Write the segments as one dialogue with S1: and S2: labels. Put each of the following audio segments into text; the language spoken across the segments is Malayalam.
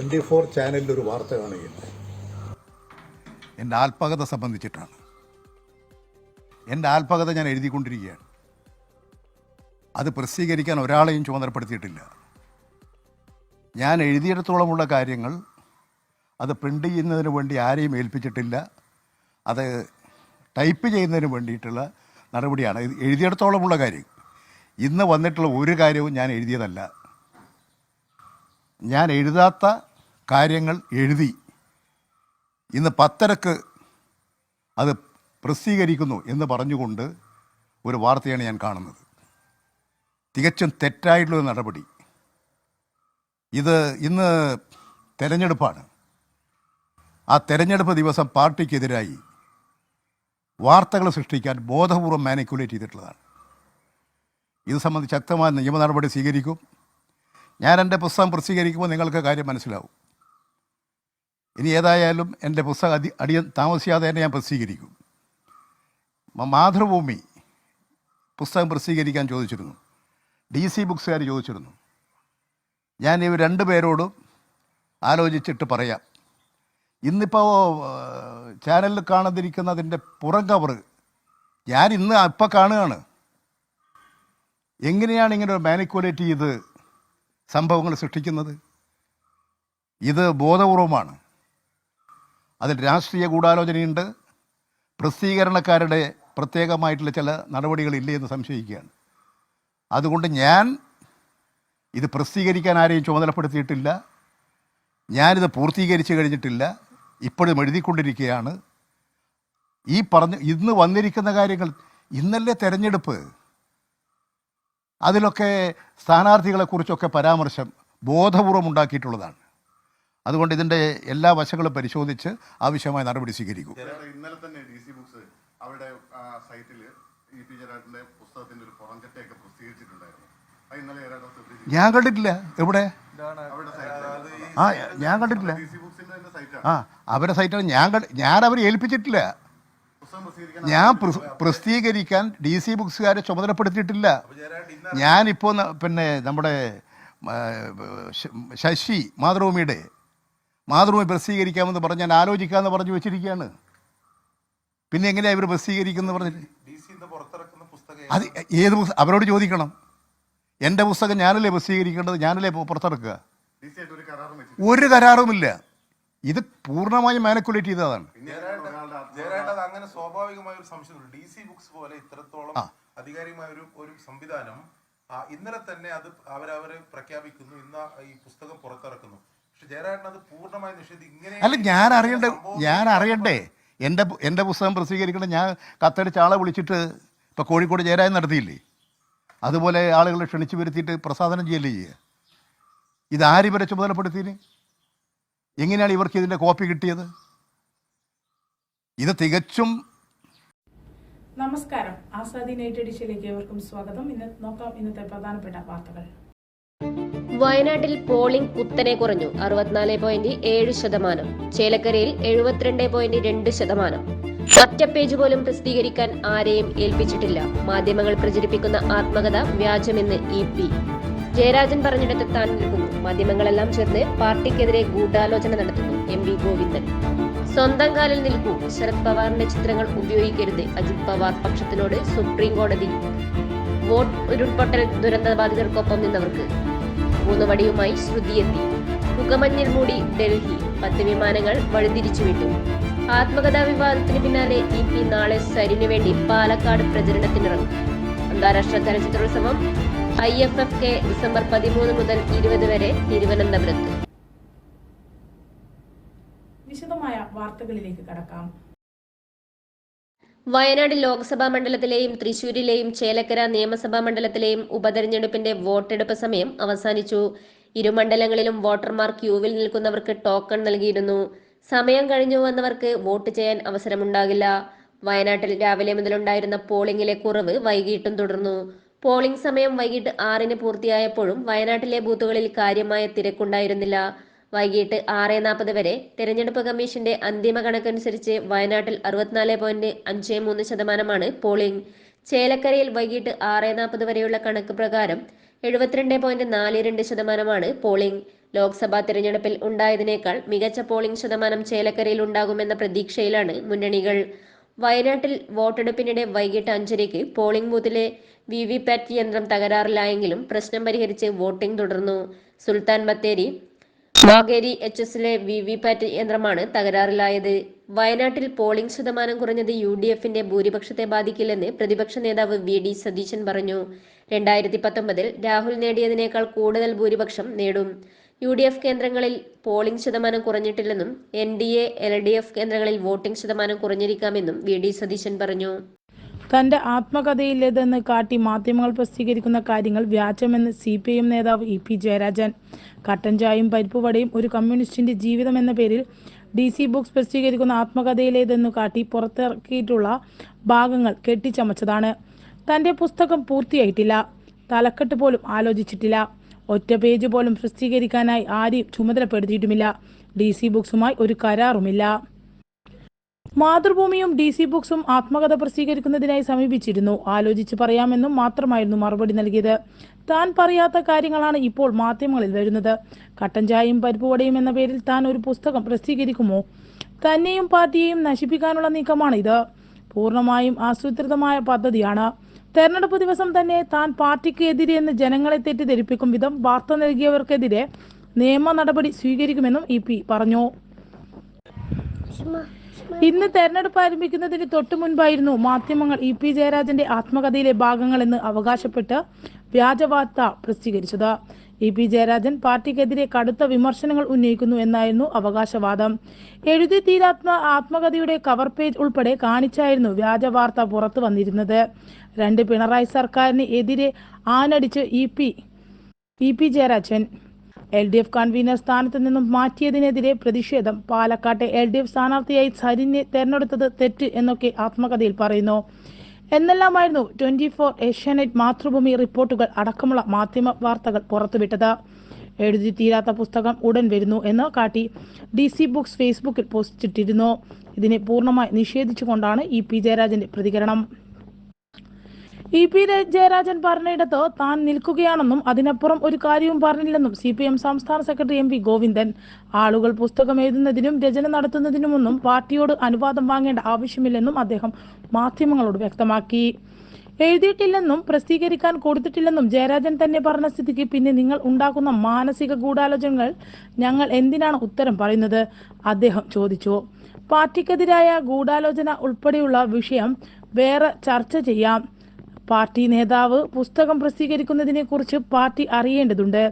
S1: ട്വന്റി ഫോർ ചാനലിൽ ഒരു വാർത്ത കാണുകയുണ്ട്
S2: എന്റെ ആത്മകഥ സംബന്ധിച്ചിട്ടാണ്. എന്റെ ആത്മകഥ ഞാൻ എഴുതിക്കൊണ്ടിരിക്കുകയാണ്. അത് പ്രസിദ്ധീകരിക്കാൻ ഒരാളെയും ചുമതലപ്പെടുത്തിയിട്ടില്ല. ഞാൻ എഴുതിയിടത്തോളമുള്ള കാര്യങ്ങൾ അത് പ്രിന്റ് ചെയ്യുന്നതിന് വേണ്ടി ആരെയും ഏൽപ്പിച്ചിട്ടില്ല. അത് ടൈപ്പ് ചെയ്യുന്നതിന് വേണ്ടിയിട്ടുള്ള നടപടിയാണ്. ഇത് എഴുതിയിടത്തോളമുള്ള കാര്യം. ഇന്ന് വന്നിട്ടുള്ള ഒരു കാര്യവും ഞാൻ എഴുതിയതല്ല. ഞാൻ എഴുതാത്ത കാര്യങ്ങൾ എഴുതി. ഇന്ന് പത്തരക്ക് അത് പ്രസിദ്ധീകരിക്കുന്നു എന്ന് പറഞ്ഞുകൊണ്ട് ഒരു വാർത്തയാണ് ഞാൻ കാണുന്നത്. തികച്ചും തെറ്റായിട്ടുള്ള നടപടി. ഇത് ഇന്ന് തെരഞ്ഞെടുപ്പാണ്. ആ തെരഞ്ഞെടുപ്പ് ദിവസം പാർട്ടിക്കെതിരായി വാർത്തകൾ സൃഷ്ടിക്കാൻ ബോധപൂർവം മാനിക്കുലേറ്റ് ചെയ്തിട്ടുള്ളതാണ്. ഇത് സംബന്ധിച്ച് ശക്തമായ നിയമ നടപടി സ്വീകരിക്കും. ഞാൻ എന്റെ പുസ്തകം പ്രസിദ്ധീകരിക്കുമ്പോൾ നിങ്ങൾക്ക് കാര്യം മനസ്സിലാവും. ഇനി ഏതായാലും എന്റെ പുസ്തകം അതി അടിയ താമസിയാതെ തന്നെ ഞാൻ പ്രസിദ്ധീകരിക്കും. മാതൃഭൂമി പുസ്തകം പ്രസിദ്ധീകരിക്കാൻ ചോദിച്ചിരുന്നു. ഡി സി ബുക്സുകാർ ചോദിച്ചിരുന്നു. ഞാൻ ഇവർ രണ്ട് പേരോടും ആലോചിച്ചിട്ട് പറയാം. ഇന്നിപ്പോൾ ചാനലിൽ കാണാതിരിക്കുന്നതിന്റെ പുറം കവറ് ഞാൻ ഇന്ന് ഇപ്പം കാണുകയാണ്. എങ്ങനെയാണ് ഇങ്ങനെ ഒരു മാനിക്കുലേറ്റ് ചെയ്ത് സംഭവങ്ങൾ സൃഷ്ടിക്കുന്നത്? ഇത് ബോധപൂർവമാണ്. അതിൽ രാഷ്ട്രീയ ഗൂഢാലോചനയുണ്ട്. പ്രസിദ്ധീകരണക്കാരുടെ പ്രത്യേകമായിട്ടുള്ള ചില നടപടികളില്ലേ എന്ന് സംശയിക്കുകയാണ്. അതുകൊണ്ട് ഞാൻ ഇത് പ്രസിദ്ധീകരിക്കാൻ ആരെയും ചുമതലപ്പെടുത്തിയിട്ടില്ല. ഞാനിത് പൂർത്തീകരിച്ച് കഴിഞ്ഞിട്ടില്ല. ഇപ്പോഴും എഴുതിക്കൊണ്ടിരിക്കുകയാണ്. ഈ പറഞ്ഞ് ഇന്ന് വന്നിരിക്കുന്ന കാര്യങ്ങൾ ഇന്നല്ലേ തെരഞ്ഞെടുപ്പ്? അതിലൊക്കെ സ്ഥാനാർത്ഥികളെക്കുറിച്ചൊക്കെ പരാമർശം ബോധപൂർവം ഉണ്ടാക്കിയിട്ടുള്ളതാണ്. അതുകൊണ്ട് ഇതിന്റെ എല്ലാ വശങ്ങളും പരിശോധിച്ച് ആവശ്യമായ നടപടി സ്വീകരിക്കും.
S3: ഇന്നലെ തന്നെ ഡി സി ബുക്സ് അവരുടെ സൈറ്റിൽ ഇ പി ഒരു പുറംചട്ടയൊക്കെ പ്രസിദ്ധീകരിച്ചിട്ടുണ്ടായിരുന്നു.
S2: ഞാൻ കണ്ടിട്ടില്ല. എവിടെ? ആ ഞാൻ കണ്ടിട്ടില്ല.
S3: ഡി ബുക്സിന്റെ തന്നെ സൈറ്റാണ്.
S2: ആ അവരുടെ സൈറ്റാണ്. ഞാൻ കണ്ട് ഞാൻ അവരെ ഏൽപ്പിച്ചിട്ടില്ല. ഞാൻ പ്രസ്- പ്രസിദ്ധീകരിക്കാൻ ഡി സി ബുക്സുകാരെ ചുമതലപ്പെടുത്തിയിട്ടില്ല. ഞാനിപ്പോൾ പിന്നെ നമ്മുടെ ശശി മാതൃഭൂമിയുടെ മാതൃഭൂമി പ്രസിദ്ധീകരിക്കാമെന്ന് പറഞ്ഞ് ഞാൻ ആലോചിക്കാമെന്ന് പറഞ്ഞു വെച്ചിരിക്കുകയാണ്. പിന്നെ എങ്ങനെയാണ് ഇവർ പ്രസിദ്ധീകരിക്കുന്നത് പറഞ്ഞിട്ട് അത് ഏത് പുസ്തകം അവരോട് ചോദിക്കണം. എന്റെ പുസ്തകം ഞാനല്ലേ പ്രസിദ്ധീകരിക്കേണ്ടത്? ഞാനല്ലേ പുറത്തിറക്കുക?
S3: ഒരു
S2: കരാറുമില്ല. ഇത് പൂർണമായും മാനക്കുലേറ്റ് ചെയ്തതാണ്.
S4: അങ്ങനെ സ്വാഭാവികമായ ഒരു സംശയം ഡി സി ബുക്സ് പോലെ ഇത്രത്തോളം അധികാരികമായ ഒരു ഒരു സംവിധാനം ഇന്നലെ തന്നെ അത് അവരവര് പ്രഖ്യാപിക്കുന്നു. ഇന്ന് ഈ പുസ്തകം പുറത്തിറക്കുന്നു. പക്ഷെ ജയരാട്ടൻ പൂർണമായി നിഷേധി ഇങ്ങനെ
S2: അല്ല ഞാൻ അറിയണ്ടേ ഞാൻ അറിയണ്ടേ. എന്റെ എന്റെ പുസ്തകം പ്രസിദ്ധീകരിക്കണം ഞാൻ കത്തടിച്ച ആളെ വിളിച്ചിട്ട് ഇപ്പോൾ കോഴിക്കോട് ജയരാജൻ നടത്തിയില്ലേ? അതുപോലെ ആളുകളെ ക്ഷണിച്ചു വരുത്തിയിട്ട് പ്രസാദനം ചെയ്യല്ലേ ചെയ്യുക ഇതാര് ഇവരെ ചുമതലപ്പെടുത്തിന് എങ്ങനെയാണ് ഇവർക്ക് ഇതിന്റെ കോപ്പി കിട്ടിയത്? ഇത് തികച്ചും
S5: നമസ്കാരം. ആസാദി നൈറ്റ് എഡിഷനിലേക്ക് ഏവർക്കും സ്വാഗതം. ഇന്ന് നോക്കാം ഇന്നത്തെ പ്രധാനപ്പെട്ട വാർത്തകൾ.
S6: വയനാട്ടിൽ പോളിംഗ് കുത്തനെ കുറഞ്ഞു. അറുപത്തിനാല് പോയിന്റ് ഏഴ് ശതമാനം. ചേലക്കരയിൽ എഴുപത്തിരണ്ട് പോയിന്റ് രണ്ട് ശതമാനം. ഒറ്റ പേജ് പോലും പ്രസിദ്ധീകരിക്കാൻ ആരെയും ഏൽപ്പിച്ചിട്ടില്ല. മാധ്യമങ്ങൾ പ്രചരിപ്പിക്കുന്ന ആത്മകഥ വ്യാജമെന്ന് ഇ പി. ജയരാജൻ പറഞ്ഞിടത്ത് താൻ നിൽക്കുന്നു. മാധ്യമങ്ങളെല്ലാം ചേർന്ന് പാർട്ടിക്കെതിരെ ഗൂഢാലോചന നടത്തുന്നു എം വി ഗോവിന്ദൻ. സ്വന്തം കാലിൽ നിൽക്കൂ. ശരത് പവാറിന്റെ ചിത്രങ്ങൾ ഉപയോഗിക്കരുത്. അജിത് പവാർ പക്ഷത്തിനോട് സുപ്രീം കോടതി വോട്ട് ഉരുൾപൊട്ടൽ ദുരന്ത ബാധിതർക്കൊപ്പം നിന്നവർക്ക് മൂന്ന് മണിയുമായി ശ്രുതിയെത്തി പുകമഞ്ഞിൽ മൂടി ഡൽഹി. പത്ത് വിമാനങ്ങൾ വഴിതിരിച്ചു വിട്ടു ആത്മകഥാ വിവാദത്തിന് പിന്നാലെ ഇ പി നാളെ സരിനു വേണ്ടി പാലക്കാട് പ്രചരണത്തിനിറങ്ങും. അന്താരാഷ്ട്ര ചലച്ചിത്രോത്സവം I F F K December പതിമൂന്ന് മുതൽ ഇരുപത് വരെ തിരുവനന്തപുരത്ത്.
S5: വിശദമായ വാർത്തകളിലേക്ക് കടക്കാം.
S6: വയനാട് ലോക്സഭാ മണ്ഡലത്തിലെയും തൃശൂരിലെയും ചേലക്കര നിയമസഭാ മണ്ഡലത്തിലെയും ഉപതെരഞ്ഞെടുപ്പിന്റെ വോട്ടെടുപ്പ് സമയം അവസാനിച്ചു. ഇരു മണ്ഡലങ്ങളിലും വോട്ടർമാർ ക്യൂവിൽ നിൽക്കുന്നവർക്ക് ടോക്കൺ നൽകിയിരുന്നു. സമയം കഴിഞ്ഞു വന്നവർക്ക് വോട്ട് ചെയ്യാൻ അവസരമുണ്ടാകില്ല. വയനാട്ടിൽ രാവിലെ മുതലുണ്ടായിരുന്ന പോളിംഗിലെ കുറവ് വൈകിട്ടും തുടർന്നു. പോളിംഗ് സമയം വൈകിട്ട് ആറിന് പൂർത്തിയായപ്പോഴും വയനാട്ടിലെ ബൂത്തുകളിൽ കാര്യമായ തിരക്കുണ്ടായിരുന്നില്ല. വൈകിട്ട് ആറ് നാൽപ്പത് വരെ തെരഞ്ഞെടുപ്പ് കമ്മീഷന്റെ അന്തിമ കണക്കനുസരിച്ച് വയനാട്ടിൽ അറുപത്തിനാല് പോയിന്റ് അഞ്ച് മൂന്ന് ശതമാനമാണ് പോളിംഗ്. ചേലക്കരയിൽ വൈകിട്ട് ആറ് നാൽപ്പത് വരെയുള്ള കണക്ക് പ്രകാരം എഴുപത്തിരണ്ട് പോയിന്റ് നാല് രണ്ട് ശതമാനമാണ് പോളിംഗ്. ലോക്സഭാ തിരഞ്ഞെടുപ്പിൽ ഉണ്ടായതിനേക്കാൾ മികച്ച പോളിംഗ് ശതമാനം ചേലക്കരയിൽ ഉണ്ടാകുമെന്ന പ്രതീക്ഷയിലാണ് മുന്നണികൾ. വയനാട്ടിൽ വോട്ടെടുപ്പിനിടെ വൈകിട്ട് അഞ്ചരയ്ക്ക് പോളിംഗ് ബൂത്തിലെ വി വി പാറ്റ് യന്ത്രം തകരാറിലായെങ്കിലും പ്രശ്നം പരിഹരിച്ച് വോട്ടിംഗ് തുടർന്നു. സുൽത്താൻ ബത്തേരി വാഗേരി എച്ച് എസിലെ വി വി പാറ്റ് യന്ത്രമാണ് തകരാറിലായത്. വയനാട്ടിൽ പോളിംഗ് ശതമാനം കുറഞ്ഞത് യു ഡി എഫിന്റെ ഭൂരിപക്ഷത്തെ ബാധിക്കില്ലെന്ന് പ്രതിപക്ഷ നേതാവ് വി ഡി സതീശൻ പറഞ്ഞു. രണ്ടായിരത്തി പത്തൊമ്പതിൽ രാഹുൽ നേടിയതിനേക്കാൾ കൂടുതൽ ഭൂരിപക്ഷം നേടും. യു ഡി എഫ് കേന്ദ്രങ്ങളിൽ പോളിംഗ് ശതമാനം കുറഞ്ഞിട്ടില്ലെന്നും N D A L D F കേന്ദ്രങ്ങളിൽ വോട്ടിംഗ് ശതമാനം കുറഞ്ഞിരിക്കാമെന്നും വി ഡി സതീശൻ പറഞ്ഞു.
S5: തന്റെ ആത്മകഥയിലേതെന്ന് കാട്ടി മാധ്യമങ്ങൾ പ്രസിദ്ധീകരിക്കുന്ന കാര്യങ്ങൾ വ്യാജമെന്ന് സി പി എം നേതാവ് ഇ പി ജയരാജൻ. കട്ടൻ ചായയും പരിപ്പുവടയും ഒരു കമ്മ്യൂണിസ്റ്റിന്റെ ജീവിതം എന്ന പേരിൽ ഡി സി ബുക്സ് പ്രസിദ്ധീകരിക്കുന്ന ആത്മകഥയിലേതെന്ന് കാട്ടി പുറത്തിറക്കിയിട്ടുള്ള ഭാഗങ്ങൾ കെട്ടിച്ചമച്ചതാണ്. തന്റെ പുസ്തകം പൂർത്തിയായിട്ടില്ല. തലക്കെട്ട് പോലും ആലോചിച്ചിട്ടില്ല. ഒറ്റ പേജ് പോലും പ്രസിദ്ധീകരിക്കാനായി ആരെയും ചുമതലപ്പെടുത്തിയിട്ടുമില്ല. ഡി സി ബുക്സുമായി ഒരു കരാറുമില്ല. മാതൃഭൂമിയും ഡി സി ബുക്സും ആത്മകഥ പ്രസിദ്ധീകരിക്കുന്നതിനായി സമീപിച്ചിരുന്നു. ആലോചിച്ച് പറയാമെന്നും മാത്രമായിരുന്നു മറുപടി നൽകിയത്. താൻ പറയാത്ത കാര്യങ്ങളാണ് ഇപ്പോൾ മാധ്യമങ്ങളിൽ വരുന്നത്. കട്ടൻ ചായയും പരിപ്പുവടയും എന്ന പേരിൽ താൻ ഒരു പുസ്തകം പ്രസിദ്ധീകരിക്കുമോ? തന്നെയും പാർട്ടിയെയും നശിപ്പിക്കാനുള്ള നീക്കമാണ് ഇത് പൂർണമായും ആസൂത്രിതമായ പദ്ധതിയാണ്. തെരഞ്ഞെടുപ്പ് ദിവസം തന്നെ താൻ പാർട്ടിക്ക് എതിരെ എന്ന് ജനങ്ങളെ തെറ്റിദ്ധരിപ്പിക്കും വിധം വാർത്ത നൽകിയവർക്കെതിരെ നിയമ നടപടി സ്വീകരിക്കുമെന്നും ഇ പി പറഞ്ഞു. ഇന്ന് തെരഞ്ഞെടുപ്പ് ആരംഭിക്കുന്നതിന് തൊട്ടു മുൻപായിരുന്നു മാധ്യമങ്ങൾ ഇ പി ജയരാജന്റെ ആത്മകഥയിലെ ഭാഗങ്ങളെന്ന് അവകാശപ്പെട്ട് വ്യാജവാർത്ത പ്രസിദ്ധീകരിച്ചത്. ഇ പി ജയരാജൻ പാർട്ടിക്കെതിരെ കടുത്ത വിമർശനങ്ങൾ ഉന്നയിക്കുന്നു എന്നായിരുന്നു അവകാശവാദം. എഴുതി തീരാത്മ ആത്മകഥയുടെ കവർ പേജ് ഉൾപ്പെടെ കാണിച്ചായിരുന്നു വ്യാജവാർത്ത പുറത്തു വന്നിരുന്നത്. രണ്ട് പിണറായി സർക്കാരിന് എതിരെ ആനടിച്ച് E P E P Jayarajan. L D F convener സ്ഥാനത്ത് നിന്നും മാറ്റിയതിനെതിരെ പ്രതിഷേധം. പാലക്കാട്ടെ എൽ ഡി എഫ് സ്ഥാനാർത്ഥിയായി സരിനെ തെരഞ്ഞെടുത്തത് തെറ്റ് എന്നൊക്കെ ആത്മകഥയിൽ പറയുന്നു. എന്നെല്ലാമായിരുന്നു ട്വന്റി ഫോർ ഏഷ്യാനെറ്റ് മാതൃഭൂമി റിപ്പോർട്ടുകൾ അടക്കമുള്ള മാധ്യമ വാർത്തകൾ പുറത്തുവിട്ടത്. എഴുതി തീരാത്ത പുസ്തകം ഉടൻ വരുന്നു എന്ന് കാട്ടി ഡി സി ബുക്സ് ഫേസ്ബുക്കിൽ പോസ്റ്റിട്ടിരുന്നു. ഇതിനെ പൂർണമായി നിഷേധിച്ചുകൊണ്ടാണ് ഇ പി ജയരാജന്റെ പ്രതികരണം. ഇ പി ജയരാജൻ പറഞ്ഞിടത്ത് താൻ നിൽക്കുകയാണെന്നും അതിനപ്പുറം ഒരു കാര്യവും പറഞ്ഞില്ലെന്നും സി പി എം സംസ്ഥാന സെക്രട്ടറി എം വി ഗോവിന്ദൻ. ആളുകൾ പുസ്തകം എഴുതുന്നതിനും രചന നടത്തുന്നതിനുമൊന്നും പാർട്ടിയോട് അനുവാദം വാങ്ങേണ്ട ആവശ്യമില്ലെന്നും അദ്ദേഹം മാധ്യമങ്ങളോട് വ്യക്തമാക്കി. എഴുതിയിട്ടില്ലെന്നും പ്രസിദ്ധീകരിക്കാൻ കൊടുത്തിട്ടില്ലെന്നും ജയരാജൻ തന്നെ പറഞ്ഞ സ്ഥിതിക്ക് പിന്നെ നിങ്ങൾ ഉണ്ടാക്കുന്ന മാനസിക ഗൂഢാലോചനകൾ ഞങ്ങൾ എന്തിനാണ് ഉത്തരം പറയുന്നത്? അദ്ദേഹം ചോദിച്ചു. പാർട്ടിക്കെതിരായ ഗൂഢാലോചന ഉൾപ്പെടെയുള്ള വിഷയം വേറെ ചർച്ച ചെയ്യാം. പാർട്ടി നേതാവ് പുസ്തകം പ്രസിദ്ധീകരിക്കുന്നതിനെ കുറിച്ച് പാർട്ടി അറിയേണ്ടതുണ്ട്.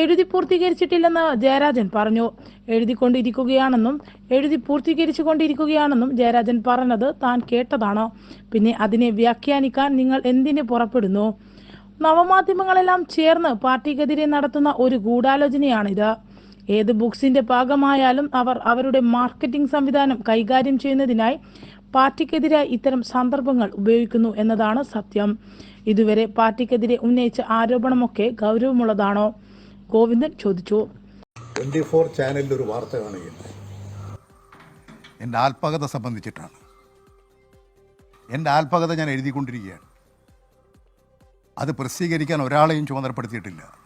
S5: എഴുതി പൂർത്തീകരിച്ചിട്ടില്ലെന്ന് ജയരാജൻ പറഞ്ഞു. എഴുതിക്കൊണ്ടിരിക്കുകയാണെന്നും എഴുതി പൂർത്തീകരിച്ചു കൊണ്ടിരിക്കുകയാണെന്നും ജയരാജൻ പറഞ്ഞത് താൻ കേട്ടതാണ്. പിന്നെ അതിനെ വ്യാഖ്യാനിക്കാൻ നിങ്ങൾ എന്തിന് പുറപ്പെടുന്നു? നവമാധ്യമങ്ങളെല്ലാം ചേർന്ന് പാർട്ടിക്കെതിരെ നടത്തുന്ന ഒരു ഗൂഢാലോചനയാണിത്. ഏത് ബുക്സിന്റെ ഭാഗമായാലും അവർ അവരുടെ മാർക്കറ്റിംഗ് സംവിധാനം കൈകാര്യം ചെയ്യുന്നതിനായി പാർട്ടിക്കെതിരായി ഇത്തരം സന്ദർഭങ്ങൾ ഉപയോഗിക്കുന്നു എന്നതാണ് സത്യം. ഇതുവരെ പാർട്ടിക്കെതിരെ ഉന്നയിച്ച ആരോപണമൊക്കെ ഗൗരവമുള്ളതാണോ? ഗോവിന്ദൻ ചോദിച്ചു.
S1: ട്വന്റി ഫോർ ചാനലിൽ ഒരു വാർത്ത കാണുകയുണ്ടായി
S2: എന്റെ ആത്മകഥ സംബന്ധിച്ചിട്ടാണ്. എന്റെ ആത്മകഥ ഞാൻ എഴുതിക്കൊണ്ടിരിക്കുകയാണ്. അത് പ്രസിദ്ധീകരിക്കാൻ ഒരാളെയും ചുമതലപ്പെടുത്തിയിട്ടില്ല.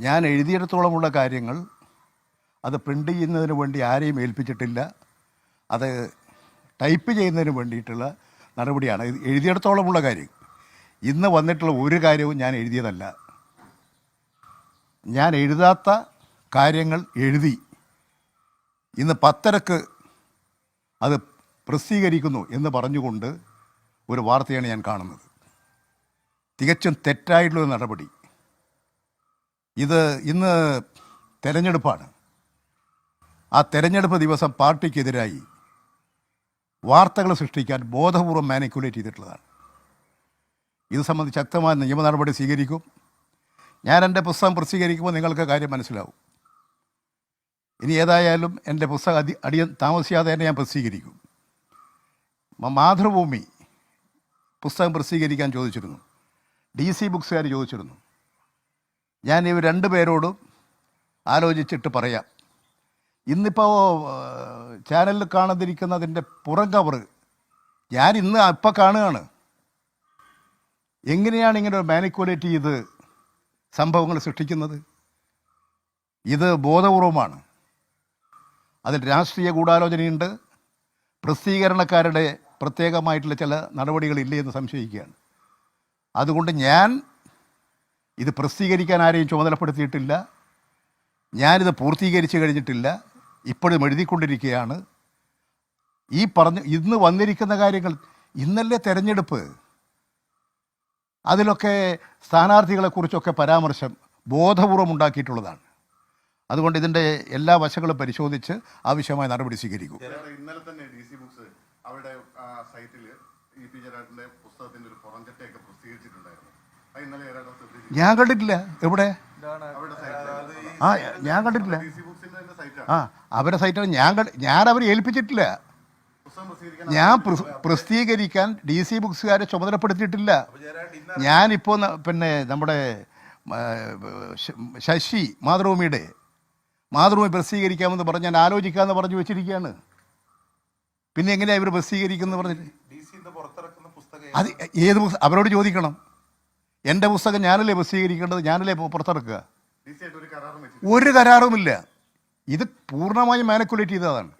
S2: ഞാൻ എഴുതിയിടത്തോളമുള്ള കാര്യങ്ങൾ അത് പ്രിന്റ് ചെയ്യുന്നതിന് വേണ്ടി ആരെയും ഏൽപ്പിച്ചിട്ടില്ല. അത് ടൈപ്പ് ചെയ്യുന്നതിന് വേണ്ടിയിട്ടുള്ള നടപടിയാണ്. ഇത് എഴുതിയിടത്തോളമുള്ള കാര്യം. ഇന്ന് വന്നിട്ടുള്ള ഒരു കാര്യവും ഞാൻ എഴുതിയതല്ല. ഞാൻ എഴുതാത്ത കാര്യങ്ങൾ എഴുതി ഇന്ന് പത്തരക്ക് അത് പ്രസിദ്ധീകരിക്കുന്നു എന്ന് പറഞ്ഞുകൊണ്ട് ഒരു വാർത്തയാണ് ഞാൻ കാണുന്നത്. തികച്ചും തെറ്റായിട്ടുള്ള നടപടി. ഇത് ഇന്ന് തെരഞ്ഞെടുപ്പാണ്. ആ തെരഞ്ഞെടുപ്പ് ദിവസം പാർട്ടിക്കെതിരായി വാർത്തകൾ സൃഷ്ടിക്കാൻ ബോധപൂർവം മാനിക്കുലേറ്റ് ചെയ്തിട്ടുള്ളതാണ്. ഇത് സംബന്ധിച്ച് ശക്തമായ നിയമ നടപടി സ്വീകരിക്കും. ഞാൻ എന്റെ പുസ്തകം പ്രസിദ്ധീകരിക്കുമ്പോൾ നിങ്ങൾക്ക് കാര്യം മനസ്സിലാവും. ഇനി ഏതായാലും എന്റെ പുസ്തകം അതി അടിയ താമസിയാതെ തന്നെ ഞാൻ പ്രസിദ്ധീകരിക്കും. മാതൃഭൂമി പുസ്തകം പ്രസിദ്ധീകരിക്കാൻ ചോദിച്ചിരുന്നു. ഡി സി ബുക്സുകാർ ചോദിച്ചിരുന്നു. ഞാൻ ഇവർ രണ്ട് പേരോടും ആലോചിച്ചിട്ട് പറയാം. ഇന്നിപ്പോൾ ചാനലിൽ കാണാതിരിക്കുന്നതിന്റെ പുറം കവറ് ഞാൻ ഇന്ന് ഇപ്പം കാണുകയാണ്. എങ്ങനെയാണ് ഇങ്ങനെ മാനിക്കുലേറ്റ് ചെയ്ത് സംഭവങ്ങൾ സൃഷ്ടിക്കുന്നത്? ഇത് ബോധപൂർവമാണ്. അതിൽ രാഷ്ട്രീയ ഗൂഢാലോചനയുണ്ട്. പ്രസിദ്ധീകരണക്കാരുടെ പ്രത്യേകമായിട്ടുള്ള ചില നടപടികൾ നടപടികളില്ലേ എന്ന് സംശയിക്കുകയാണ്. അതുകൊണ്ട് ഞാൻ ഇത് പ്രസിദ്ധീകരിക്കാൻ ആരെയും ചുമതലപ്പെടുത്തിയിട്ടില്ല. ഞാനിത് പൂർത്തീകരിച്ച് കഴിഞ്ഞിട്ടില്ല. ഇപ്പോഴും എഴുതിക്കൊണ്ടിരിക്കുകയാണ്. ഈ പറഞ്ഞു ഇന്ന് വന്നിരിക്കുന്ന കാര്യങ്ങൾ ഇന്നല്ലേ തെരഞ്ഞെടുപ്പ്? അതിലൊക്കെ സ്ഥാനാർത്ഥികളെക്കുറിച്ചൊക്കെ പരാമർശം ബോധപൂർവം ഉണ്ടാക്കിയിട്ടുള്ളതാണ്. അതുകൊണ്ട് ഇതിന്റെ എല്ലാ വശങ്ങളും പരിശോധിച്ച് ആവശ്യമായ നടപടി സ്വീകരിക്കും.
S3: ഇന്നലെ തന്നെ ഡി സി ബുക്സ് അവരുടെ സൈറ്റിൽ ഇ പി ഒരു പ്രസിദ്ധീകരിച്ചിട്ടുണ്ടായിരുന്നു.
S2: ഞാൻ കണ്ടിട്ടില്ല. എവിടെ? ആ ഞാൻ കണ്ടിട്ടില്ല. ആ അവരുടെ സൈറ്റാണ് ഞാൻ ഞാൻ അവരെ ഏൽപ്പിച്ചിട്ടില്ല. ഞാൻ പ്രസ്- പ്രസിദ്ധീകരിക്കാൻ ഡി സി ബുക്സുകാരെ ചുമതലപ്പെടുത്തിയിട്ടില്ല. ഞാനിപ്പോൾ പിന്നെ നമ്മുടെ ശശി മാതൃഭൂമിയുടെ മാതൃഭൂമി പ്രസിദ്ധീകരിക്കാമെന്ന് പറഞ്ഞ് ഞാൻ ആലോചിക്കാമെന്ന് പറഞ്ഞു വെച്ചിരിക്കുകയാണ്. പിന്നെ എങ്ങനെയാണ് ഇവർ പ്രസിദ്ധീകരിക്കുന്നത് പറഞ്ഞിട്ട് അത് ഏത് പുസ്തകം അവരോട് ചോദിക്കണം. എന്റെ പുസ്തകം ഞാനല്ലേ പ്രസിദ്ധീകരിക്കേണ്ടത്? ഞാനല്ലേ പുറത്തിറക്കുക?
S3: ഒരു
S2: കരാറുമില്ല. ഇത് പൂർണമായും മാനിക്കുലേറ്റ് ചെയ്തതാണ്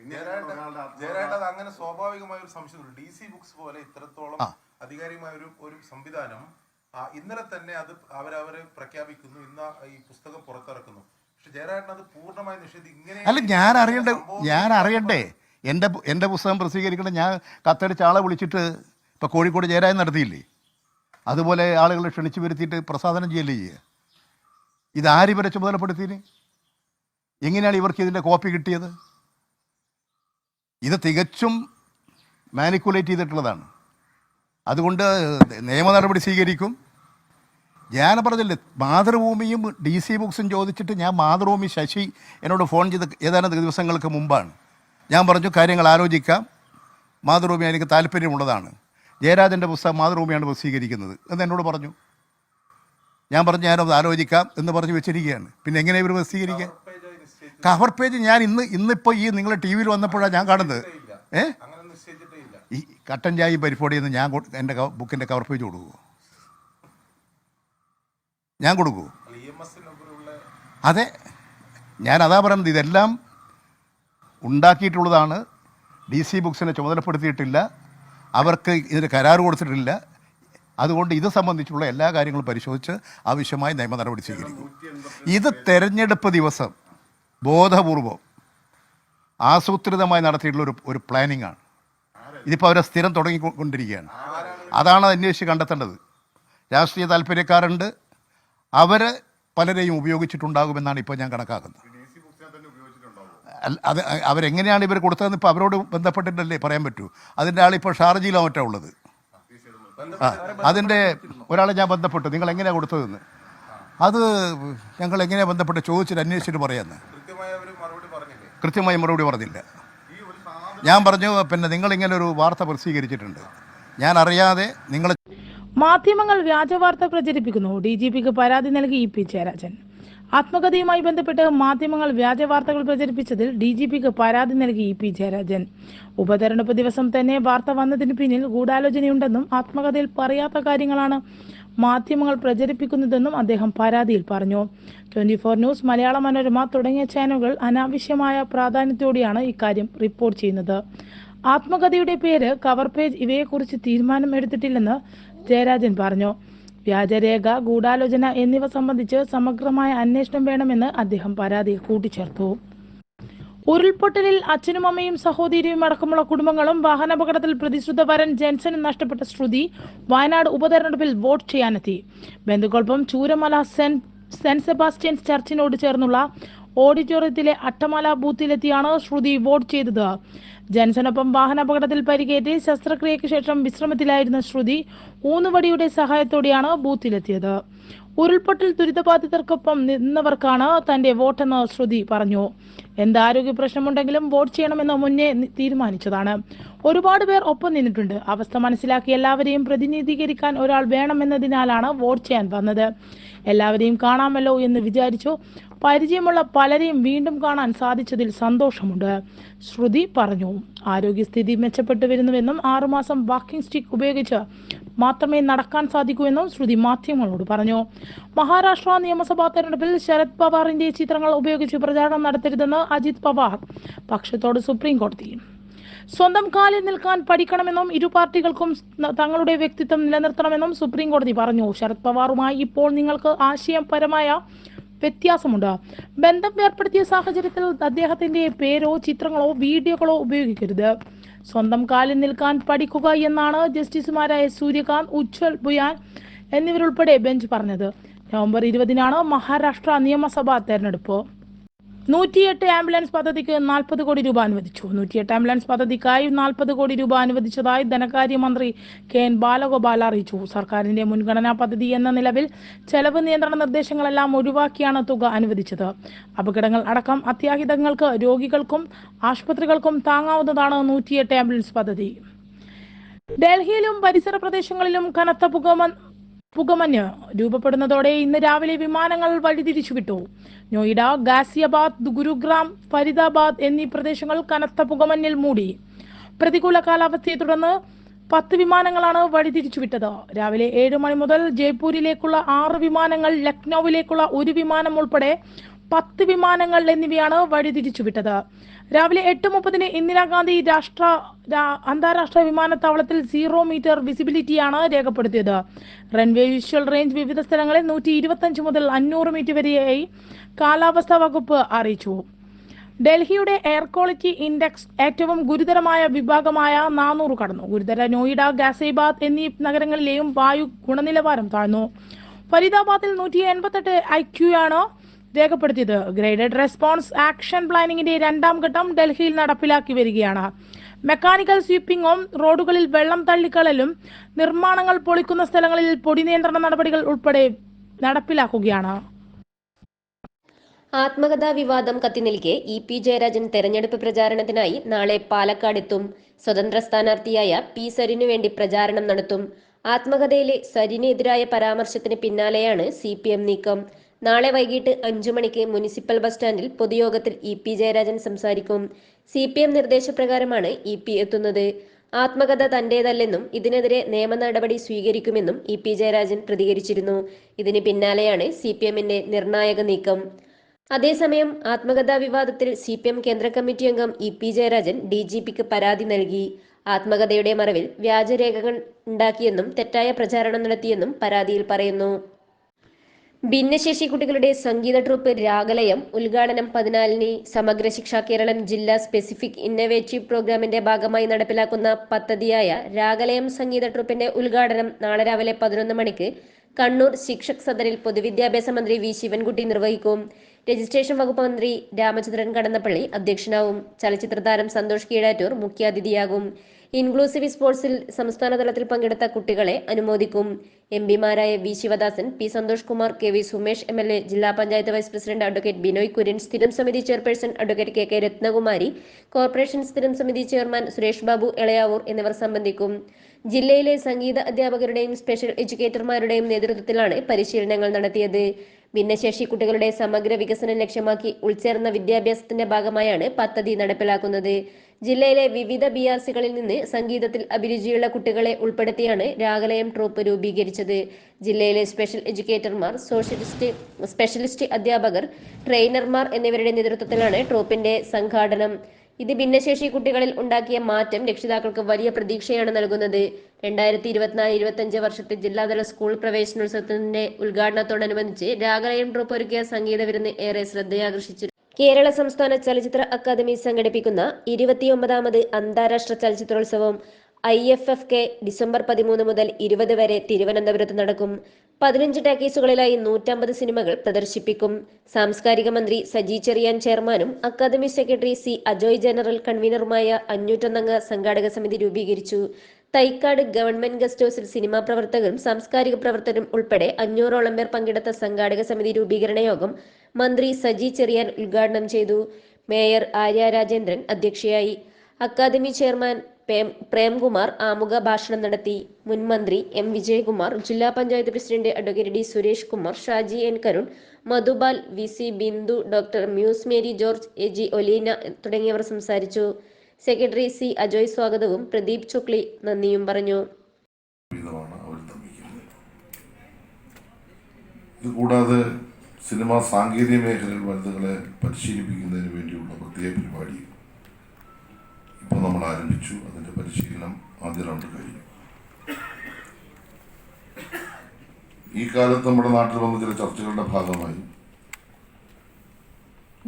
S4: അങ്ങനെ സ്വാഭാവികമായ ഒരു സംശയം ഡി സി ബുക്സ് പോലെ ഇത്രത്തോളം അധികാരികമായ ഒരു ഒരു സംവിധാനം ഇന്നലെ തന്നെ അത് അവരവരെ പ്രഖ്യാപിക്കുന്നു. ഇന്ന് ഈ പുസ്തകം പുറത്തിറക്കുന്നു. പക്ഷെ ജയരാജൻ അത് പൂർണമായി നിഷേധി ഇങ്ങനെ
S2: അല്ല ഞാൻ അറിയണ്ടേ ഞാൻ അറിയണ്ടേ? എന്റെ എന്റെ പുസ്തകം പ്രസിദ്ധീകരിക്കണം ഞാൻ കത്തടിച്ച ആളെ വിളിച്ചിട്ട് ഇപ്പോൾ കോഴിക്കോട് ജയരാജൻ നടത്തിയില്ലേ? അതുപോലെ ആളുകളെ ക്ഷണിച്ചു വരുത്തിയിട്ട് പ്രസാദനം ചെയ്യല്ലേ ചെയ്യുക ഇതാര് വരെ ചുമതലപ്പെടുത്തിന് എങ്ങനെയാണ് ഇവർക്ക് ഇതിന്റെ കോപ്പി കിട്ടിയത്? ഇത് തികച്ചും മാനിക്കുലേറ്റ് ചെയ്തിട്ടുള്ളതാണ്. അതുകൊണ്ട് നിയമ നടപടി സ്വീകരിക്കും. ഞാൻ പറഞ്ഞില്ലേ മാതൃഭൂമിയും ഡി സി ബുക്സും ചോദിച്ചിട്ട് ഞാൻ മാതൃഭൂമി ശശി എന്നോട് ഫോൺ ചെയ്ത് ഏതാനും ദിവസങ്ങൾക്ക് മുമ്പാണ്. ഞാൻ പറഞ്ഞു കാര്യങ്ങൾ ആലോചിക്കാം. മാതൃഭൂമി എനിക്ക് താല്പര്യമുള്ളതാണ്. ജയരാജന്റെ പുസ്തകം മാതൃഭൂമിയാണ് പ്രസിദ്ധീകരിക്കുന്നത് എന്ന് എന്നോട് പറഞ്ഞു. ഞാൻ പറഞ്ഞു ഞാനത് ആലോചിക്കാം എന്ന് പറഞ്ഞു വെച്ചിരിക്കുകയാണ്. പിന്നെ എങ്ങനെ ഇവർ പ്രസിദ്ധീകരിക്കുക കവർ പേജ് ഞാൻ ഇന്ന് ഇന്നിപ്പോൾ ഈ നിങ്ങൾ ടി വിയിൽ വന്നപ്പോഴാണ് ഞാൻ കാണുന്നത്. ഏ? ഈ കട്ടൻ ചായ പരിപാടി പരിപ്പോടിയെന്ന് ഞാൻ എന്റെ ബുക്കിന്റെ കവർ പേജ് കൊടുക്കുമോ ഞാൻ കൊടുക്കുമോ
S4: എം
S2: അതെ. ഞാൻ അതാ പറയുന്നത് ഇതെല്ലാം ഉണ്ടാക്കിയിട്ടുള്ളതാണ്. ഡി സി ബുക്സിനെ ചുമതലപ്പെടുത്തിയിട്ടില്ല. അവർക്ക് ഇതിന് കരാർ കൊടുത്തിട്ടില്ല. അതുകൊണ്ട് ഇത് സംബന്ധിച്ചുള്ള എല്ലാ കാര്യങ്ങളും പരിശോധിച്ച് ആവശ്യമായ നിയമ നടപടി സ്വീകരിക്കും. ഇത് തെരഞ്ഞെടുപ്പ് ദിവസം. ബോധപൂർവം ആസൂത്രിതമായി നടത്തിയിട്ടുള്ള ഒരു ഒരു പ്ലാനിങ് ആണ്. ഇതിപ്പോൾ അവരെ സ്ഥിരം തുടങ്ങിക്കൊണ്ടിരിക്കുകയാണ്. അതാണ് അന്വേഷിച്ച് കണ്ടെത്തേണ്ടത്. രാഷ്ട്രീയ താല്പര്യക്കാരുണ്ട്. അവർ പലരെയും ഉപയോഗിച്ചിട്ടുണ്ടാകുമെന്നാണ് ഇപ്പോൾ ഞാൻ കണക്കാക്കുന്നത്. അത് അവരെങ്ങനെയാണ് ഇവർ കൊടുത്തതെന്ന് ഇപ്പോൾ അവരോട് ബന്ധപ്പെട്ടിട്ടല്ലേ പറയാൻ പറ്റൂ. അതിന്റെ ആളിപ്പോൾ ഷാർജയിലോ മറ്റോ ഉള്ളത്. ആ അതിന്റെ ഒരാളെ ഞാൻ ബന്ധപ്പെട്ടു. നിങ്ങൾ എങ്ങനെയാണ് കൊടുത്തതെന്ന്? അത് ഞങ്ങൾ എങ്ങനെയാണ് ബന്ധപ്പെട്ട് ചോദിച്ചിട്ട് അന്വേഷിച്ചിട്ട് പറയാമെന്ന്
S4: കൃത്യമായി അവർ മറുപടി പറഞ്ഞില്ലേ
S2: കൃത്യമായി മറുപടി പറഞ്ഞില്ല. ഞാൻ പറഞ്ഞു പിന്നെ നിങ്ങൾ ഇങ്ങനെ ഒരു വാർത്ത പ്രസിദ്ധീകരിച്ചിട്ടുണ്ട്. ഞാൻ അറിയാതെ നിങ്ങൾ
S5: മാധ്യമങ്ങൾ വ്യാജവാർത്ത പ്രചരിപ്പിക്കുന്നു. ഡി ജി പിക്ക് പരാതി നൽകി ഇ പി ജയരാജൻ. ആത്മകഥയുമായി ബന്ധപ്പെട്ട് മാധ്യമങ്ങൾ വ്യാജവാർത്തകൾ പ്രചരിപ്പിച്ചതിൽ ഡി ജി പിക്ക് പരാതി നൽകി ഇ പി ജയരാജൻ. ഉപതെരഞ്ഞെടുപ്പ് ദിവസം തന്നെ വാർത്ത വന്നതിന് പിന്നിൽ ഗൂഢാലോചനയുണ്ടെന്നും ആത്മകഥയിൽ പറയാത്ത കാര്യങ്ങളാണ് മാധ്യമങ്ങൾ പ്രചരിപ്പിക്കുന്നതെന്നും അദ്ദേഹം പരാതിയിൽ പറഞ്ഞു. Twenty four news Malayala Manorama തുടങ്ങിയ ചാനലുകൾ അനാവശ്യമായ പ്രാധാന്യത്തോടെയാണ് ഇക്കാര്യം റിപ്പോർട്ട് ചെയ്യുന്നത്. ആത്മകഥയുടെ പേര് കവർ പേജ് ഇവയെക്കുറിച്ച് തീരുമാനം എടുത്തിട്ടില്ലെന്ന് ജയരാജൻ പറഞ്ഞു. വ്യാജരേഖ ഗൂഢാലോചന എന്നിവ സംബന്ധിച്ച് സമഗ്രമായ അന്വേഷണം വേണമെന്ന് അദ്ദേഹം പരാതിയിൽ കൂട്ടിച്ചേർത്തു. ഉരുൾപൊട്ടലിൽ അച്ഛനും അമ്മയും സഹോദരിയും അടക്കമുള്ള കുടുംബങ്ങളും വാഹനാപകടത്തിൽ പ്രതിശ്രുത വരൻ ജെൻസനും നഷ്ടപ്പെട്ട ശ്രുതി വയനാട് ഉപതെരഞ്ഞെടുപ്പിൽ വോട്ട് ചെയ്യാനെത്തി. ബന്ധുക്കൾപ്പം ചൂരമല സെന്റ് സെന്റ് സെബാസ്റ്റ്യൻസ് ചർച്ചിനോട് ചേർന്നുള്ള ഓഡിറ്റോറിയത്തിലെ അട്ടമല ബൂത്തിലെത്തിയാണ് ശ്രുതി വോട്ട് ചെയ്തത്. ജെൻസനൊപ്പം വാഹനാപകടത്തിൽ പരിക്കേറ്റ് ശസ്ത്രക്രിയയ്ക്ക് ശേഷം വിശ്രമത്തിലായിരുന്ന ശ്രുതി ഊന്നുവടിയുടെ സഹായത്തോടെയാണ് ബൂത്തിലെത്തിയത്. ഉരുൾപൊട്ടൽ ദുരിതബാധിതർക്കൊപ്പം നിന്നവർക്കാണ് തന്റെ വോട്ടെന്ന് ശ്രുതി പറഞ്ഞു. എന്ത് ആരോഗ്യ പ്രശ്നമുണ്ടെങ്കിലും വോട്ട് ചെയ്യണമെന്ന് മുന്നേ തീരുമാനിച്ചതാണ്. ഒരുപാട് പേർ ഒപ്പം നിന്നിട്ടുണ്ട്. അവസ്ഥ മനസ്സിലാക്കി എല്ലാവരെയും പ്രതിനിധീകരിക്കാൻ ഒരാൾ വേണമെന്നതിനാലാണ് വോട്ട് ചെയ്യാൻ വന്നത്. എല്ലാവരെയും കാണാമല്ലോ എന്ന് വിചാരിച്ചു പരിചയമുള്ള പലരെയും വീണ്ടും കാണാൻ സാധിച്ചതിൽ സന്തോഷമുണ്ട്. ശ്രുതി പറഞ്ഞു ആരോഗ്യസ്ഥിതി മെച്ചപ്പെട്ടു വരുന്നുവെന്നും ആറുമാസം വാക്കിംഗ് സ്റ്റിക്ക് ഉപയോഗിച്ച് മാത്രമേ നടക്കാൻ സാധിക്കൂ എന്നും ശ്രുതി മാധ്യമങ്ങളോട് പറഞ്ഞു. മഹാരാഷ്ട്ര നിയമസഭാ തെരഞ്ഞെടുപ്പിൽ ശരത് പവാറിന്റെ ചിത്രങ്ങൾ ഉപയോഗിച്ച് പ്രചാരണം നടത്തരുതെന്ന് അജിത് പവാർ. പക്ഷത്തോട് സുപ്രീം കോടതി. സ്വന്തം കാലിൽ നിൽക്കാൻ പഠിക്കണമെന്നും ഇരു പാർട്ടികൾക്കും തങ്ങളുടെ വ്യക്തിത്വം നിലനിർത്തണമെന്നും സുപ്രീം കോടതി പറഞ്ഞു. ശരത് പവാറുമായി ഇപ്പോൾ നിങ്ങൾക്ക് ആശയപരമായ വ്യത്യാസമുണ്ട്. ബന്ധം ഏർപ്പെടുത്തിയ സാഹചര്യത്തിൽ അദ്ദേഹത്തിന്റെ പേരോ ചിത്രങ്ങളോ വീഡിയോകളോ ഉപയോഗിക്കരുത്. സ്വന്തം കാലിൽ നിൽക്കാൻ പഠിക്കുക എന്നാണ് ജസ്റ്റിസുമാരായ സൂര്യകാന്ത് ഉജ്വൽ ബുയാൻ എന്നിവരുൾപ്പെടെ ബെഞ്ച് പറഞ്ഞത്. നവംബർ ഇരുപതിനാണ് മഹാരാഷ്ട്ര നിയമസഭാ തെരഞ്ഞെടുപ്പ്. നൂറ്റിയെട്ട് ആംബുലൻസ് പദ്ധതിക്ക് നാൽപ്പത് കോടി രൂപ അനുവദിച്ചു. നൂറ്റിയെട്ട് ആംബുലൻസ് പദ്ധതിക്കായി നാൽപ്പത് കോടി രൂപ അനുവദിച്ചതായി ധനകാര്യമന്ത്രി കെ എൻ ബാലഗോപാൽ അറിയിച്ചു. സർക്കാരിന്റെ മുൻഗണനാ പദ്ധതി എന്ന നിലവിൽ ചെലവ് നിയന്ത്രണ നിർദ്ദേശങ്ങളെല്ലാം ഒഴിവാക്കിയാണ് തുക അനുവദിച്ചത്. അപകടങ്ങൾ അടക്കം അത്യാഹിതങ്ങൾക്ക് രോഗികൾക്കും ആശുപത്രികൾക്കും താങ്ങാവുന്നതാണ് നൂറ്റിയെട്ട് ആംബുലൻസ് പദ്ധതി. ഡൽഹിയിലും പരിസര പ്രദേശങ്ങളിലും കനത്ത പുകമ പുകമഞ്ഞ് രൂപപ്പെടുന്നതോടെ ഇന്ന് രാവിലെ വിമാനങ്ങൾ വഴിതിരിച്ചുവിട്ടു. നോയിഡ ഗാസിയാബാദ് ഗുരുഗ്രാം ഫരീദാബാദ് എന്നീ പ്രദേശങ്ങൾ കനത്ത പുകമഞ്ഞിൽ മൂടി. പ്രതികൂല കാലാവസ്ഥയെ തുടർന്ന് പത്ത് വിമാനങ്ങളാണ് വഴിതിരിച്ചുവിട്ടത്. രാവിലെ ഏഴ് മണി മുതൽ ജയ്പൂരിലേക്കുള്ള ആറ് വിമാനങ്ങൾ ലക്നൌവിലേക്കുള്ള ഒരു വിമാനം ഉൾപ്പെടെ പത്ത് വിമാനങ്ങൾ എന്നിവയാണ് വഴിതിരിച്ചുവിട്ടത്. രാവിലെ എട്ട് മുപ്പതിന് ഇന്ദിരാഗാന്ധി രാഷ്ട്ര അന്താരാഷ്ട്ര വിമാനത്താവളത്തിൽ സീറോ മീറ്റർ വിസിബിലിറ്റിയാണ് രേഖപ്പെടുത്തിയത്. റൺവേ വിഷ്വൽ റേഞ്ച് വിവിധ സ്ഥലങ്ങളിൽ നൂറ്റി മുതൽ അഞ്ഞൂറ് മീറ്റർ വരെയായി കാലാവസ്ഥാ വകുപ്പ് അറിയിച്ചു. ഡൽഹിയുടെ എയർ ക്വാളിറ്റി ഇൻഡെക്സ് ഏറ്റവും ഗുരുതരമായ വിഭാഗമായ നാനൂറ് കടന്നു. ഗുരുതര നോയിഡ ഗാസൈബാദ് എന്നീ നഗരങ്ങളിലെയും വായു ഗുണനിലവാരം താഴ്ന്നു. ഫരീദാബാദിൽ നൂറ്റി എൺപത്തെട്ട് ഐ ക്യു ആണ് രേഖപ്പെടുത്തിയത്. ഗ്രേഡഡ് റെസ്പോൺസ് ആക്ഷൻ പ്ലാനിങ്ങിന്റെ രണ്ടാം ഘട്ടം ഡൽഹിയിൽ നടപ്പിലാക്കി വരികയാണ്. മെക്കാനിക്കൽ സ്വീപ്പിംഗും റോഡുകളിൽ വെള്ളം തള്ളിക്കളലും നിർമ്മാണങ്ങൾ പൊളിക്കുന്ന സ്ഥലങ്ങളിൽ പൊടി നിയന്ത്രണ നടപടികൾ ഉൾപ്പെടെ നടപ്പിലാക്കുകയാണ്.
S6: ആത്മകഥാ വിവാദം കത്തിനിൽക്കെ ഇ പി ജയരാജൻ തെരഞ്ഞെടുപ്പ് പ്രചാരണത്തിനായി നാളെ പാലക്കാടെത്തും സ്വതന്ത്ര സ്ഥാനാർത്ഥിയായ പി സരിനു വേണ്ടി പ്രചാരണം നടത്തും. ആത്മകഥയിലെ സരിനെതിരായ പരാമർശത്തിന് പിന്നാലെയാണ് സി പി എം നീക്കം. നാളെ വൈകിട്ട് അഞ്ചു മണിക്ക് മുനിസിപ്പൽ ബസ് സ്റ്റാൻഡിൽ പൊതുയോഗത്തിൽ ഇ പി ജയരാജൻ സംസാരിക്കും. സി പി എം നിർദ്ദേശപ്രകാരമാണ് ഇ പി എത്തുന്നത്. ആത്മകഥ തന്റേതല്ലെന്നും ഇതിനെതിരെ നിയമ നടപടി സ്വീകരിക്കുമെന്നും ഇ പി ജയരാജൻ പ്രതികരിച്ചിരുന്നു. ഇതിന് പിന്നാലെയാണ് സി പി എമ്മിന്റെ നിർണായക നീക്കം. അതേസമയം ആത്മകഥാ വിവാദത്തിൽ സി പി എം കേന്ദ്ര കമ്മിറ്റി അംഗം E P Jayarajan D G പിക്ക് പരാതി നൽകി. ആത്മകഥയുടെ മറവിൽ വ്യാജരേഖകൾ ഉണ്ടാക്കിയെന്നും തെറ്റായ പ്രചാരണം നടത്തിയെന്നും പരാതിയിൽ പറയുന്നു. ഭിന്നശേഷി കുട്ടികളുടെ സംഗീത ട്രൂപ്പ് രാഗലയം ഉദ്ഘാടനം പതിനാലിന്. സമഗ്ര ശിക്ഷാ കേരളം ജില്ലാ സ്പെസിഫിക് ഇന്നവേറ്റീവ് പ്രോഗ്രാമിന്റെ ഭാഗമായി നടപ്പിലാക്കുന്ന പദ്ധതിയായ രാഗലയം സംഗീത ട്രൂപ്പിന്റെ ഉദ്ഘാടനം നാളെ രാവിലെ പതിനൊന്ന് മണിക്ക് കണ്ണൂർ ശിക്ഷക് സദനിൽ പൊതുവിദ്യാഭ്യാസ മന്ത്രി വി ശിവൻകുട്ടി നിർവഹിക്കും. രജിസ്ട്രേഷൻ വകുപ്പ് മന്ത്രി രാമചന്ദ്രൻ കടന്നപ്പള്ളി അധ്യക്ഷനാവും. ചലച്ചിത്ര താരം സന്തോഷ് കീഴാറ്റൂർ മുഖ്യാതിഥിയാകും. ഇൻക്ലൂസീവ് സ്പോർട്സിൽ സംസ്ഥാന തലത്തിൽ പങ്കെടുത്ത കുട്ടികളെ അനുമോദിക്കും. M പിമാരായ V Sivadasan P Santhosh Kumar K V Sumesh M L A ജില്ലാ panchayat vice president advocate Binoy Kurian സ്ഥിരം സമിതി chairperson advocate K K Rathnakumari corporation സ്ഥിരം സമിതി ചെയർമാൻ സുരേഷ് ബാബു എളയാവൂർ എന്നിവർ സംബന്ധിക്കും. ജില്ലയിലെ സംഗീത അധ്യാപകരുടെയും സ്പെഷ്യൽ എഡ്യൂക്കേറ്റർമാരുടെയും നേതൃത്വത്തിലാണ് പരിശീലനങ്ങൾ നടത്തിയത്. ഭിന്നശേഷി കുട്ടികളുടെ സമഗ്ര വികസനം ലക്ഷ്യമാക്കി ഉൾച്ചേർന്ന വിദ്യാഭ്യാസത്തിന്റെ ഭാഗമായാണ് പദ്ധതി നടപ്പിലാക്കുന്നത്. ജില്ലയിലെ വിവിധ ബി ആർ സികളിൽ നിന്ന് സംഗീതത്തിൽ അഭിരുചിയുള്ള കുട്ടികളെ ഉൾപ്പെടുത്തിയാണ് രാഗലയം ട്രൂപ്പ് രൂപീകരിച്ചത്. ജില്ലയിലെ സ്പെഷ്യൽ എഡ്യൂക്കേറ്റർമാർ സോഷ്യലിസ്റ്റ് സ്പെഷ്യലിസ്റ്റ് അധ്യാപകർ ട്രെയിനർമാർ എന്നിവരുടെ നേതൃത്വത്തിലാണ് ട്രൂപ്പിന്റെ സംഘാടനം. ഇത് ഭിന്നശേഷി കുട്ടികളിൽ ഉണ്ടാക്കിയ മാറ്റം രക്ഷിതാക്കൾക്ക് വലിയ പ്രതീക്ഷയാണ് നൽകുന്നത്. രണ്ടായിരത്തി ഇരുപത്തിനാല് ഇരുപത്തഞ്ച് വർഷത്തെ ജില്ലാതല സ്കൂൾ പ്രവേശനോത്സവത്തിന്റെ ഉദ്ഘാടനത്തോടനുബന്ധിച്ച് രാഗലയം ട്രൂപ്പ് ഒരുക്കിയ സംഗീത വിരുന്ന് ഏറെ ശ്രദ്ധയാകർഷിച്ചു കേരള സംസ്ഥാന ചലച്ചിത്ര അക്കാദമി സംഘടിപ്പിക്കുന്ന ഇരുപത്തിയൊമ്പതാമത് അന്താരാഷ്ട്ര ചലച്ചിത്രോത്സവം I F F K December പതിമൂന്ന് മുതൽ ഇരുപത് വരെ തിരുവനന്തപുരത്ത് നടക്കും. പതിനഞ്ച് ടാക്കീസുകളിലായി നൂറ്റമ്പത് സിനിമകൾ പ്രദർശിപ്പിക്കും. സാംസ്കാരിക മന്ത്രി സജി ചെറിയാൻ ചെയർമാനും academy secretary C Ajoy general കൺവീനറുമായ അഞ്ഞൂറ്റൊന്നംഗ സംഘാടക സമിതി രൂപീകരിച്ചു. തൈക്കാട് ഗവൺമെന്റ് ഗസ്റ്റ് ഹൌസിൽ സിനിമാ പ്രവർത്തകരും സാംസ്കാരിക പ്രവർത്തകരും ഉൾപ്പെടെ അഞ്ഞൂറോളം പേർ പങ്കെടുത്ത സംഘാടക സമിതി രൂപീകരണ യോഗം മന്ത്രി സജി ചെറിയാൻ ഉദ്ഘാടനം ചെയ്തു. മേയർ ആര്യ രാജേന്ദ്രൻ അധ്യക്ഷയായി. അക്കാദമി ചെയർമാൻ പ്രേംകുമാർ ആമുഖ ഭാഷണം നടത്തി. മുൻ മന്ത്രി എം വിജയകുമാർ ജില്ലാ panchayat president advocate D Suresh Kumar Shaji N Karun Madhupal V C Bindu doctor Muse Mary George A G Oleena തുടങ്ങിയവർ സംസാരിച്ചു. സെക്രട്ടറി സി അജോയ് സ്വാഗതവും പ്രദീപ് ചുക്ലി നന്ദിയും പറഞ്ഞു.
S7: കൂടാതെ സിനിമാ സാങ്കേതിക മേഖലയിൽ വനിതകളെ പരിശീലിപ്പിക്കുന്നതിന് വേണ്ടിയുള്ള പ്രത്യേക പരിപാടി ഇപ്പോൾ നമ്മൾ ആരംഭിച്ചു. അതിന്റെ പരിശീലനം ആദ്യ റൗണ്ട് കഴിഞ്ഞു. ഈ കാലത്ത് നമ്മുടെ നാട്ടിൽ വന്ന ചില ചർച്ചകളുടെ ഭാഗമായി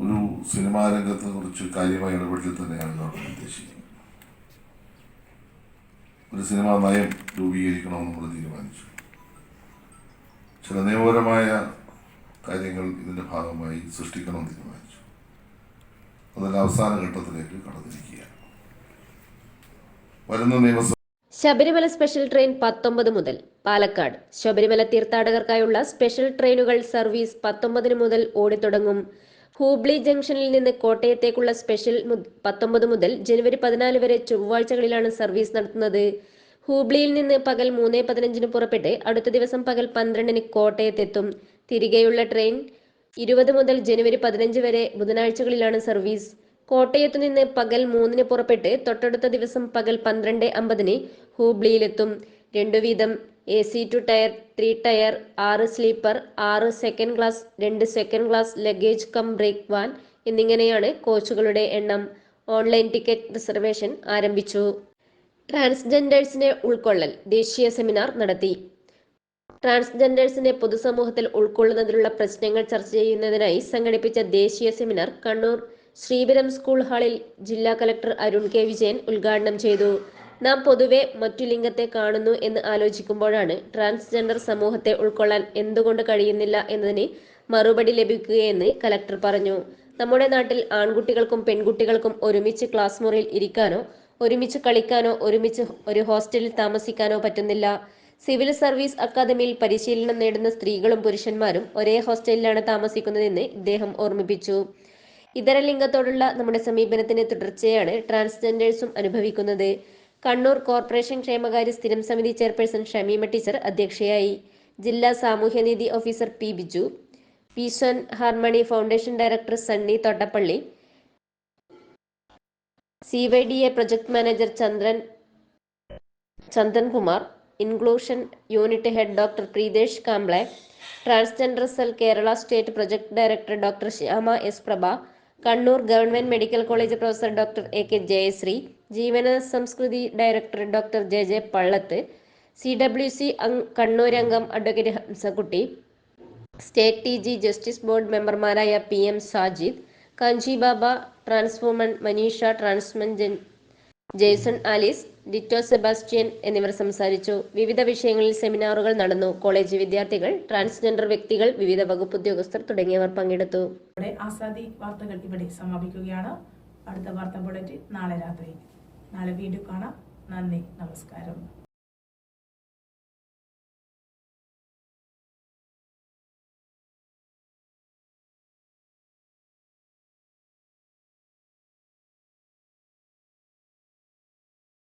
S7: ഒരു സിനിമാ രംഗത്തെ കുറിച്ച് കാര്യമായ ഇടപെടൽ തന്നെയാണ് ഗവൺമെന്റ് ഉദ്ദേശിക്കുന്നത്. ഒരു സിനിമാ നയം രൂപീകരിക്കണമെന്ന് നമ്മൾ തീരുമാനിച്ചു. ചില നിയമപരമായ കാര്യങ്ങൾ ഇതിന്റെ ഭാഗമായി സൃഷ്ടിക്കണമെന്ന് തീരുമാനിച്ചു. അതിന്റെ അവസാന ഘട്ടത്തിലേക്ക് കടന്നിരിക്കുകയാണ്. വരുന്ന നിയമസഭ
S6: ശബരിമല സ്പെഷ്യൽ ട്രെയിൻ പത്തൊമ്പത് മുതൽ പാലക്കാട്. ശബരിമല തീർത്ഥാടകർക്കായുള്ള സ്പെഷ്യൽ ട്രെയിനുകൾ സർവീസ് പത്തൊമ്പതിന് മുതൽ ഓടിത്തുടങ്ങും. ഹൂബ്ലി ജംഗ്ഷനിൽ നിന്ന് കോട്ടയത്തേക്കുള്ള സ്പെഷ്യൽ പത്തൊമ്പത് മുതൽ ജനുവരി പതിനാല് വരെ ചൊവ്വാഴ്ചകളിലാണ് സർവീസ് നടത്തുന്നത്. ഹൂബ്ലിയിൽ നിന്ന് പകൽ മൂന്ന് പതിനഞ്ചിന് പുറപ്പെട്ട് അടുത്ത ദിവസം പകൽ പന്ത്രണ്ടിന് കോട്ടയത്തെത്തും. തിരികെയുള്ള ട്രെയിൻ ഇരുപത് മുതൽ ജനുവരി പതിനഞ്ച് വരെ ബുധനാഴ്ചകളിലാണ് സർവീസ്. കോട്ടയത്തു നിന്ന് പകൽ മൂന്നിന് പുറപ്പെട്ട് തൊട്ടടുത്ത ദിവസം പകൽ പന്ത്രണ്ട് അമ്പതിന് ഹൂബ്ലിയിലെത്തും. രണ്ടു വീതം A C two tier three tier ആറ് സ്ലീപ്പർ ആറ് സെക്കൻഡ് ക്ലാസ് രണ്ട് second class luggage cum brake van എന്നിങ്ങനെയാണ് കോച്ചുകളുടെ എണ്ണം. ഓൺലൈൻ ടിക്കറ്റ് റിസർവേഷൻ ആരംഭിച്ചു. ട്രാൻസ്ജെൻഡേഴ്സിനെ ഉൾക്കൊള്ളൽ ദേശീയ സെമിനാർ നടത്തി. ട്രാൻസ്ജെൻഡേഴ്സിനെ പൊതുസമൂഹത്തിൽ ഉൾക്കൊള്ളുന്നതിലുള്ള പ്രശ്നങ്ങൾ ചർച്ച ചെയ്യുന്നതിനായി സംഘടിപ്പിച്ച ദേശീയ സെമിനാർ കണ്ണൂർ ശ്രീപുരം സ്കൂൾ ഹാളിൽ ജില്ലാ കലക്ടർ അരുൺ കെ വിജയൻ ഉദ്ഘാടനം ചെയ്തു. നാം പൊതുവെ മറ്റു ലിംഗത്തെ കാണുന്നു എന്ന് ആലോചിക്കുമ്പോഴാണ് ട്രാൻസ്ജെൻഡർ സമൂഹത്തെ ഉൾക്കൊള്ളാൻ എന്തുകൊണ്ട് കഴിയുന്നില്ല എന്നതിന് മറുപടി ലഭിക്കുകയെന്ന് കലക്ടർ പറഞ്ഞു. നമ്മുടെ നാട്ടിൽ ആൺകുട്ടികൾക്കും പെൺകുട്ടികൾക്കും ഒരുമിച്ച് ക്ലാസ് മുറിയിൽ ഇരിക്കാനോ ഒരുമിച്ച് കളിക്കാനോ ഒരുമിച്ച് ഒരു ഹോസ്റ്റലിൽ താമസിക്കാനോ പറ്റുന്നില്ല. സിവിൽ സർവീസ് അക്കാദമിയിൽ പരിശീലനം നേടുന്ന സ്ത്രീകളും പുരുഷന്മാരും ഒരേ ഹോസ്റ്റലിലാണ് താമസിക്കുന്നതെന്ന് ഇദ്ദേഹം ഓർമ്മിപ്പിച്ചു. ഇതര ലിംഗത്തോടുള്ള നമ്മുടെ സമീപനത്തിന് തുടർച്ചയാണ് ട്രാൻസ്ജെൻഡേഴ്സും അനുഭവിക്കുന്നത്. കണ്ണൂർ കോർപ്പറേഷൻ ക്ഷേമകാര്യ സ്ഥിരം സമിതി ചെയർപേഴ്സൺ ഷമീമ ടീച്ചർ അധ്യക്ഷയായി. ജില്ലാ സാമൂഹ്യനീതി officer P Biju. പീശ്വൻ harmony foundation director Sunny Thottappally. C Y D A project manager Chandran Chandankumar. Inclusion unit head doctor Preethesh Kamble transgender cell Kerala state project director doctor Shyama S Prabha. Kannur government medical college professor doctor A K Jayasree Jeevana Samskriti director doctor J J Pallath C W C Kannur അംഗം advocate Hamsakutty state T G justice board മെമ്പർമാരായ പി എം സാജിദ് കാഞ്ചി ബാബ transwoman Manisha transman Jaison Alice ditto Sebastian എന്നിവർ സംസാരിച്ചു. വിവിധ വിഷയങ്ങളിൽ സെമിനാറുകൾ നടന്നു. കോളേജ് വിദ്യാർത്ഥികൾ ട്രാൻസ്ജെൻഡർ വ്യക്തികൾ വിവിധ വകുപ്പ് ഉദ്യോഗസ്ഥർ തുടങ്ങിയവർ പങ്കെടുത്തു.
S5: ആസാദി വാർത്തകൾ ഇവിടെ സമാപിക്കുകയാണ്. അടുത്ത വാർത്താ ബുള്ളറ്റിൻ നാളെ രാത്രി. നാളെ വീണ്ടും കാണാം. നന്ദി. നമസ്കാരം.